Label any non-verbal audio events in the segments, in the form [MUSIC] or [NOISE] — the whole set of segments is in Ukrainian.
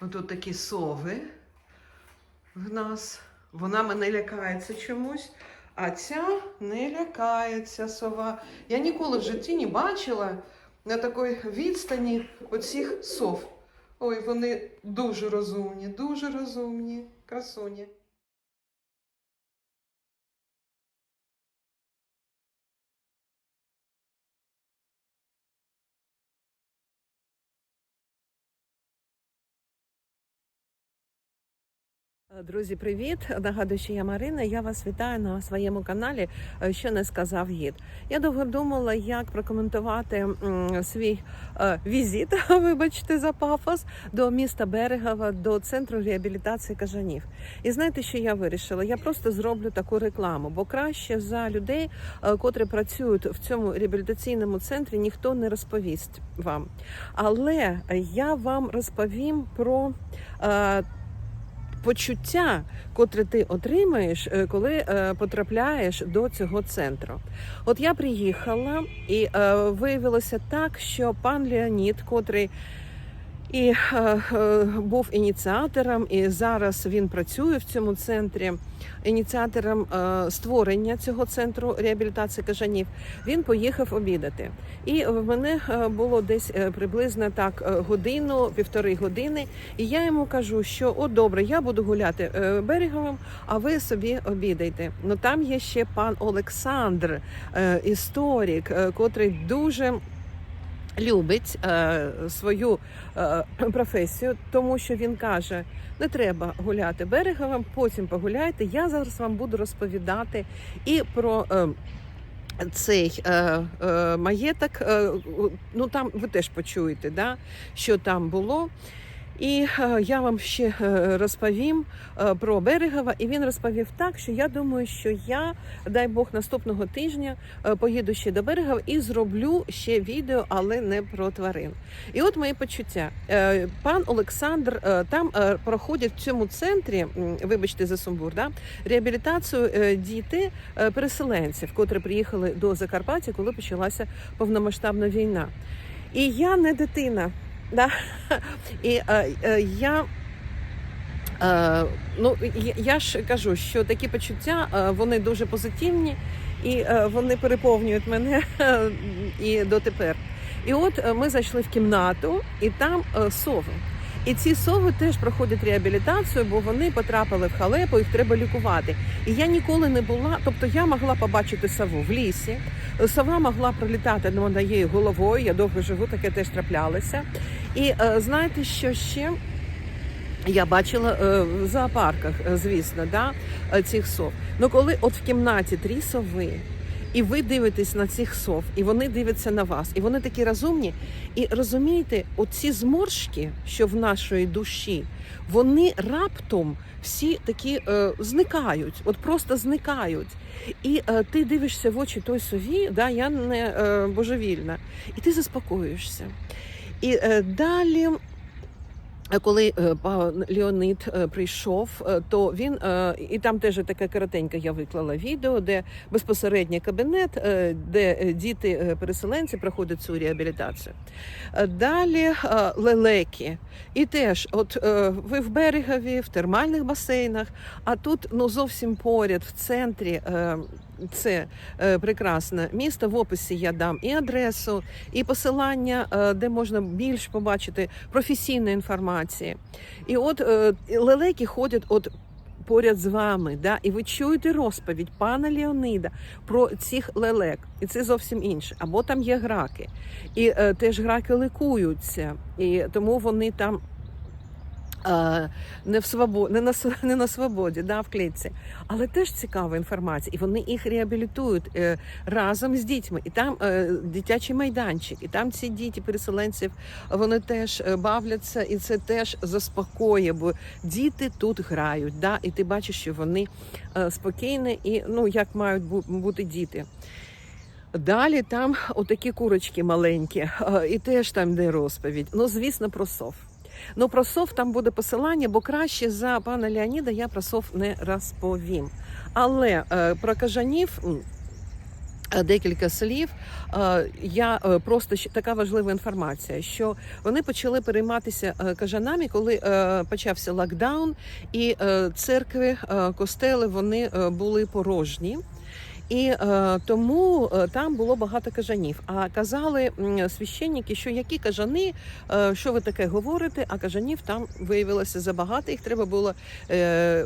Отут такі сови в нас. Вона мене лякається чомусь, а ця не лякається сова. Я ніколи в житті не бачила на такій відстані оцих сов. Ой, вони дуже розумні, дуже розумні, красуні. Друзі, привіт! Нагадую, що я Марина. Я вас вітаю на своєму каналі. е, Що не сказав гід. Я довго думала, як прокоментувати свій е, візит, [LAUGHS] вибачте за пафос, до міста Берегова, до центру реабілітації кажанів. І знаєте, що я вирішила? Я просто зроблю таку рекламу, бо краще за людей, е, котрі працюють в цьому реабілітаційному центрі, ніхто не розповість вам. Але я вам розповім про. Почуття, котре ти отримаєш, е, коли е, потрапляєш до цього центру. От я приїхала, і е, виявилося так, що пан Леонід, котрий і е, е, був ініціатором, і зараз він працює в цьому центрі. Ініціатором е, створення цього центру реабілітації кажанів він поїхав обідати. І в мене е, було десь е, приблизно так е, годину, півтори години. І я йому кажу, що о, добре, я буду гуляти береговим, а ви собі обідайте. Ну там є ще пан Олександр, е, історик, е, котрий дуже. Любить е, свою е, професію, тому що він каже: не треба гуляти береговим, потім погуляйте. Я зараз вам буду розповідати і про. Е, цей е, е, маєток, е, ну там ви теж почуєте, да, що там було. І е, я вам ще е, розповім е, про Берегова, і він розповів так, що я думаю, що я, дай Бог, наступного тижня поїду ще до Берегова і зроблю ще відео, але не про тварин. І от мої почуття. Пан Олександр там проходять в цьому центрі, вибачте за сумбур, да, реабілітацію діти переселенців, котрі приїхали до Закарпаття, коли почалася повномасштабна війна. І я не дитина. Да? І е, е, я. Е, ну, я, ж кажу, що такі почуття вони дуже позитивні і вони переповнюють мене [LAUGHS] і дотепер. І от ми зайшли в кімнату, і там сови. І ці сови теж проходять реабілітацію, бо вони потрапили в халепу, їх треба лікувати. І я ніколи не була, тобто я могла побачити сову в лісі. Сова могла пролітати над моєю головою. Я довго живу, таке теж траплялося. І е, знаєте, що ще? Я бачила е, в зоопарках, е, звісно, да, цих сов. Ну коли от в кімнаті три сови, і ви дивитесь на цих сов, і вони дивляться на вас, і вони такі розумні. І розумієте, оці зморшки, що в нашої душі, вони раптом всі такі е, зникають, от просто зникають. І е, ти дивишся в очі той сові, да, я не е, божевільна, і ти заспокоюєшся. І е, далі. е, Коли е, е, прийшов, то він і там теж таке коротеньке я виклала відео, де безпосередньо кабінет, де е, діти е, переселенці проходять цю реабілітацію. Далі лелеки. І теж, от ви в берегові, в термальних басейнах, а тут ну зовсім поряд, в центрі. Це е, прекрасне місто. В описі я дам і адресу, і посилання, е, де можна більш побачити професійної інформації. І от е, лелеки ходять от поряд з вами, да, і ви чуєте розповідь пана Леонида про цих лелек, і це зовсім інше. Або там є граки, і е, теж граки ликуються, і тому вони там. Не в свободі, не на [LAUGHS] не на свободі, да, в клітці, але теж цікава інформація, і вони їх реабілітують е, разом з дітьми. І там е, дитячий майданчик, і там ці діти переселенців вони теж е, бавляться, і це теж заспокоює, бо діти тут грають. Да? І ти бачиш, що вони спокійні і ну як мають бути діти. Далі там отакі курочки маленькі, і теж там де розповідь. Ну, звісно, про сов. Ну, про сов там буде посилання, бо краще за пана Леоніда я про сов не розповім. Але е, про кажанів Е, Декілька слів. Е, Я просто така важлива інформація, що вони почали перейматися кажанами, коли почався локдаун, і церкви, костели вони були порожні. І е, тому е, там було багато кажанів. А казали священники, що які кажани, е, що ви таке говорите? А кажанів там виявилося забагато. Їх треба було е, е,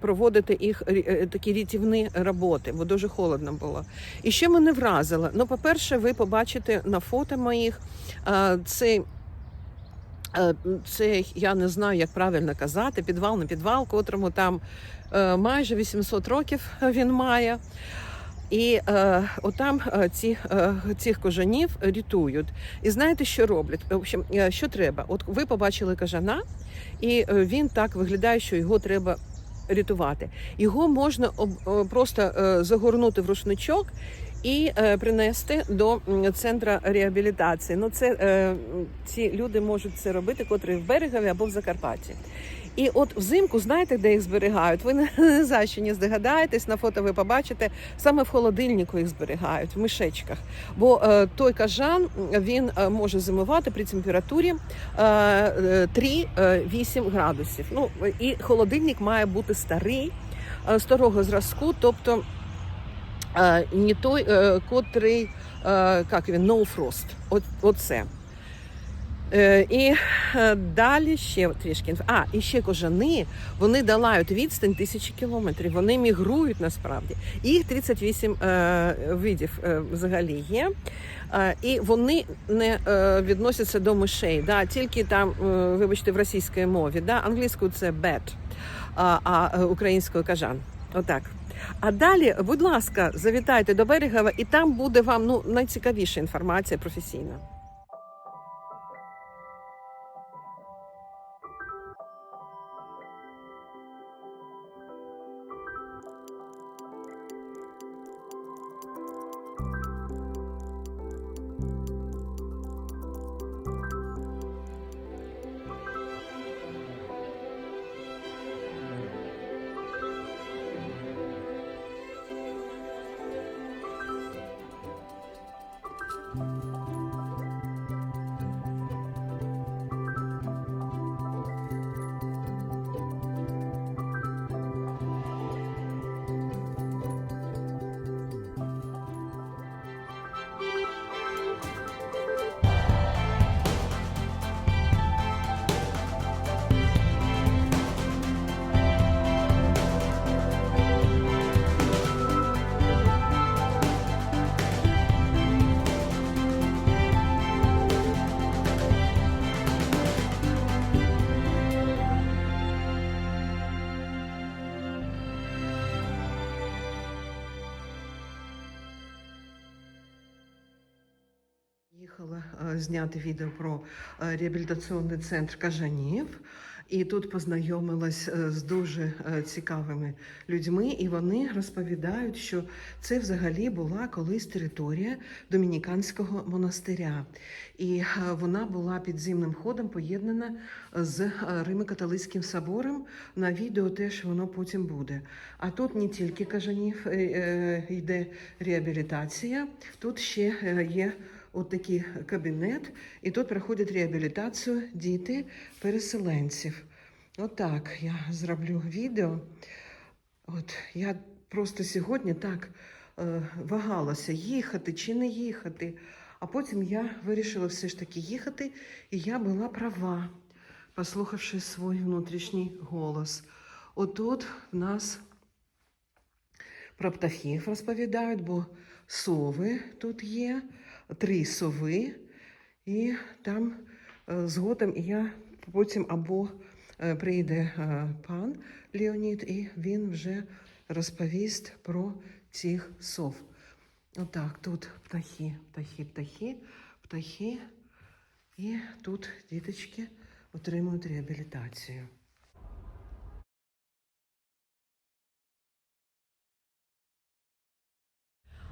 проводити їх е, такі рятівні роботи, бо дуже холодно було. І що мене вразило? Ну, по-перше, ви побачите на фото моїх е, цей. е, Це я не знаю, як правильно казати, підвал на підвал, котрому там майже 800 років він має. І е, отам е, ці, е, цих кожанів рятують. І знаєте, що роблять? В общем, е, що треба? От ви побачили кажана, і е, він так виглядає, що його треба рятувати. Його можна об, просто загорнути в рушничок. І принести до центру реабілітації. Ну, це ці люди можуть це робити, котрі в берегові або в Закарпатті. І от взимку, знаєте, де їх зберігають? Ви [LAUGHS] не, за що не здогадаєтесь, на фото ви побачите, саме в холодильнику їх зберігають, в мішечках. Бо е, той кажан він е, може зимувати при температурі е, е, 3-8 градусів. Ну, і холодильник має бути старий, е, старого зразку, тобто е, не той, е, котрий, е, як він, no frost. От, оце. Е, і е, далі ще трішки А, і ще кожани, вони долають відстань тисячі кілометрів. Вони мігрують насправді. Їх 38 е, видів е, взагалі є. Е, і вони не е, відносяться до мишей. Да? Тільки там, е, вибачте, в російській мові. Да? Англійською це бет, а, а е, українською кажан. Отак. А далі, будь ласка, завітайте до Берегова, і там буде вам ну, найцікавіша інформація професійна. Їхала е, зняти відео про е, реабілітаційний центр Кажанів. І тут познайомилась е, з дуже цікавими людьми, і вони розповідають, що це взагалі була колись територія домініканського монастиря, і вона була підземним ходом поєднана з Римо-католицьким собором. На відео теж воно потім буде. А тут не тільки кажанів йде реабілітація, тут ще є от такий кабінет, і тут проходять реабілітацію діти переселенців. Отак я зроблю відео. От я просто сьогодні так е, вагалася, їхати чи не їхати. А потім я вирішила все ж таки їхати, і я була права, послухавши свій внутрішній голос. Отут в нас про птахів розповідають, бо сови тут є, три сови, і там е, згодом я потім або е, прийде е, пан Леонід, і він вже розповість про цих сов. Отак, тут птахи, птахи, птахи, птахи, і тут діточки отримують реабілітацію.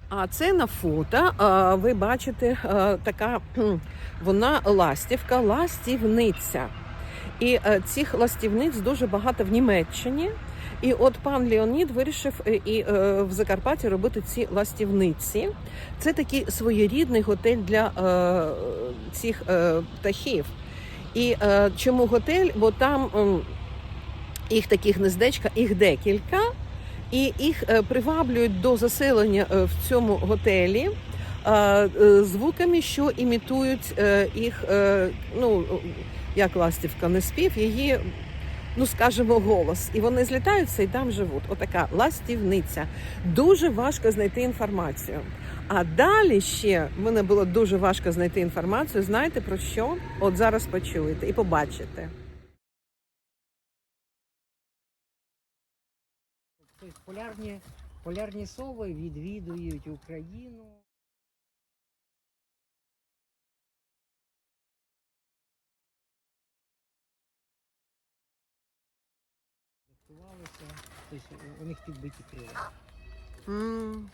А це на фото. Ви бачите, така вона ластівка, ластівниця. І е, цих ластівниць дуже багато в Німеччині. І от пан Леонід вирішив е, і е, в Закарпатті робити ці ластівниці. Це такий своєрідний готель для цих птахів. І чому готель? Бо там їх такі гнездечка, їх декілька, і їх е, приваблюють до заселення е, в цьому готелі е, звуками, що імітують їх, ну як ластівка не спів, її. Ну, скажімо, голос, і вони злітаються і там живуть. Отака ластівниця. Дуже важко знайти інформацію. А далі ще мене було дуже важко знайти інформацію. Знаєте про що? От зараз почуєте і побачите. Полярні, полярні сови відвідують Україну. Тобто у них підбиті крила. М.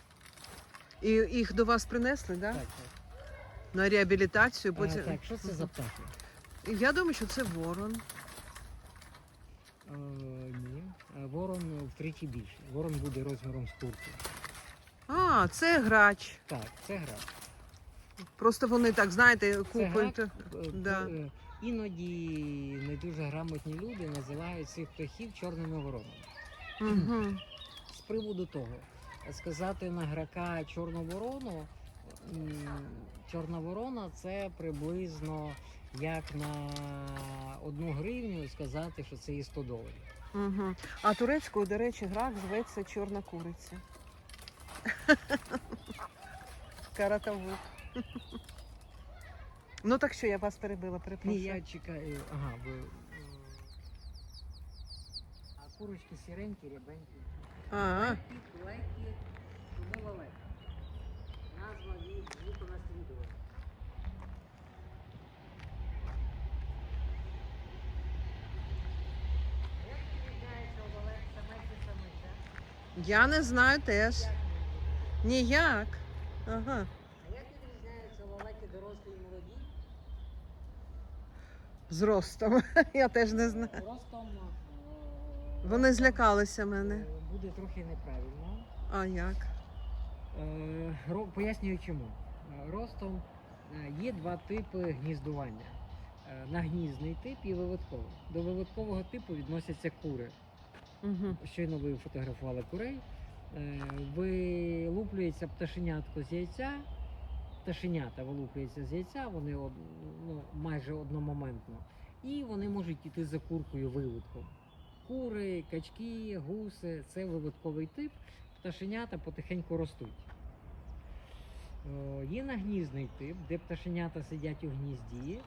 І їх до вас принесли, да? Так, так. На реабілітацію. А, так, що це за птахи? Я думаю, що це ворон. Е. Е, Ворон втричі більше. Ворон буде розміром з курки. А, це грач. Так, це гра. Просто вони так, знаєте, купують. е, Да. е, Іноді не дуже грамотні люди називають цих птахів чорними воронами. Угу. З приводу того, сказати на грака чорну ворону, чорна ворона це приблизно як на одну гривню сказати, що це є 100 доларів. Угу. А турецькою, до речі, грак зветься чорна куриця. [LAUGHS] Каратавук. [LAUGHS] Ну так що я вас перебила, Ні, я чекаю, ага, ви. е, А курочки сіренькі, рябенькі. А, я не знаю теж. Ніяк. Ага. А як відрізняються лелеки дорослі і молоді? З ростом. [LAUGHS] Я теж не знаю. Ростом е, Вони злякалися мене. е, буде трохи неправильно. А як? Е, Пояснюю чому. Ростом є два типи гніздування: нагнізний тип і виводковий. До виводкового типу відносяться кури. Угу. Щойно ви фотографували курей. Е, Вилуплюється пташенятко з яйця. Пташенята вилуплюються з яйця, вони од- ну, майже одномоментно. І вони можуть йти за куркою виводком. Кури, качки, гуси це виводковий тип. Пташенята потихеньку ростуть. Е, Є нагнізний тип, де пташенята сидять у гнізді.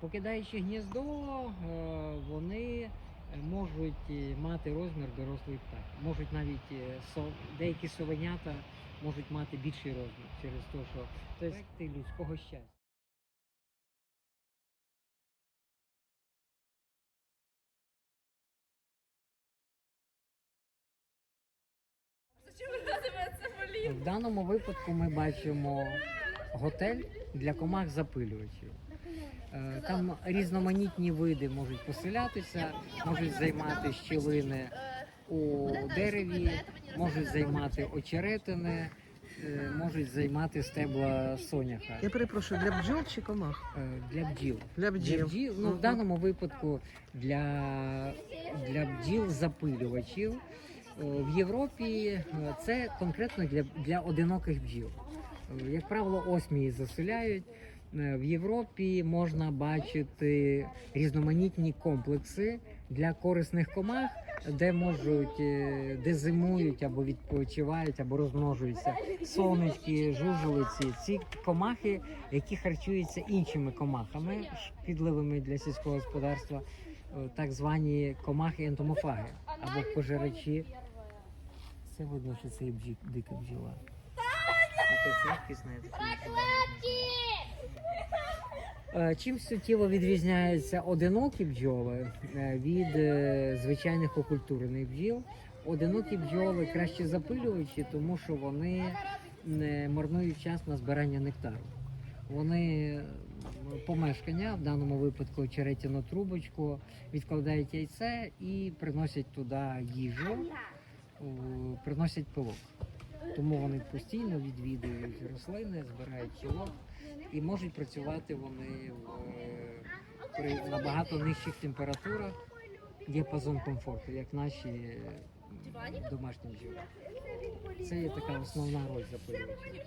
Покидаючи гніздо, е, вони можуть е, мати розмір дорослий птах. Можуть навіть е, со- деякі совенята можуть мати більший розмір через те, що це аспекти людського щастя. В даному випадку ми бачимо готель для комах запилювачів. Е, Там різноманітні види можуть поселятися, можуть займати щілини у дереві, можуть займати очеретини, е, можуть займати стебла соняха Я перепрошую, для бджол чи комах? Е, для бджіл. Для Для бджіл. бджіл, ну, в даному випадку для, для бджіл запилювачів. Е, В Європі це конкретно для, для одиноких бджіл. Як правило, осмії заселяють. Е, В Європі можна бачити різноманітні комплекси для корисних комах, де можуть, е, де зимують або відпочивають, або розмножуються сонечки, жужелиці. Ці комахи, які харчуються іншими комахами, шкідливими для сільського господарства, е, так звані комахи ентомофаги або пожирачі. Це видно, що це бджіла. Якась рідкісна, я таке не знаю. Е, Чим суттєво відрізняються одинокі бджоли е, від е, звичайних окультурених бджіл? Одинокі бджоли краще запилювачі, тому що вони не марнують час на збирання нектару. Вони помешкання, в даному випадку черетяну трубочку, відкладають яйце і приносять туди їжу, приносять пилок. Тому вони постійно відвідують рослини, збирають пилок і можуть працювати вони в, при набагато нижчих температурах. Діапазон комфорту, як наші домашні бджоли. Це є така основна роль запилювачів.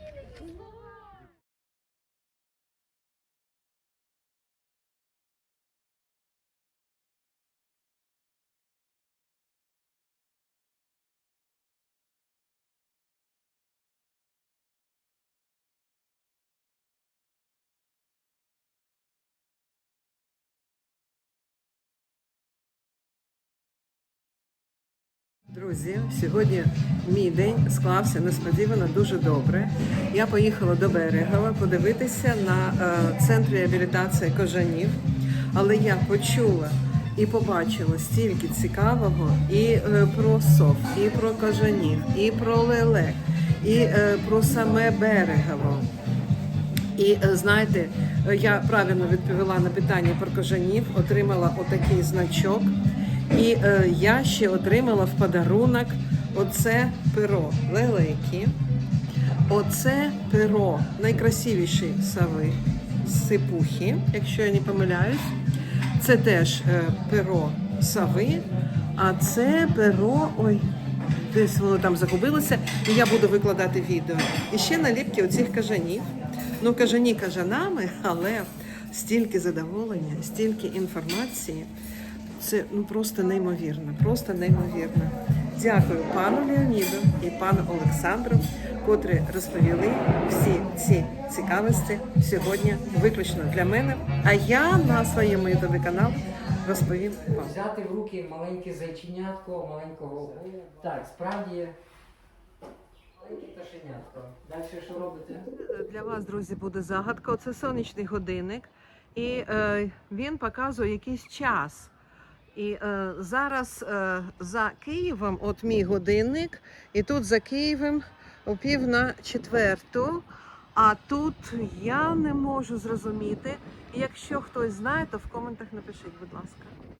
Друзі, сьогодні мій день склався несподівано дуже добре. Я поїхала до Берегова подивитися на е, центр реабілітації кожанів, але я почула і побачила стільки цікавого і е, про сов, і про кожанів, і про лелек, і е, про саме Берегово. І знаєте, я правильно відповіла на питання про кожанів, отримала отакий значок. І е, я ще отримала в подарунок оце перо лелеки. Оце перо найкрасивіші сави сипухи, якщо я не помиляюсь. Це теж е, перо сави, а це перо. Ой, десь воно там загубилося, і я буду викладати відео. І ще наліпки оцих кажанів. Ну, кажані кажанами, але стільки задоволення, стільки інформації. Це ну просто неймовірно, просто неймовірно. Дякую пану Леоніду і пану Олександру, котрі розповіли всі ці цікавості сьогодні виключно для мене. А я на своєму ютубі канал розповім вам. Взяти в руки маленьке зайченятко, маленького. Так, справді. Далі що робите? Для вас, друзі, буде загадка. Оце сонячний годинник, і е, він показує якийсь час. І е, зараз е, за Києвом, от мій годинник, і тут за Києвом о пів на четверту. А тут я не можу зрозуміти. Якщо хтось знає, то в коментах напишіть, будь ласка.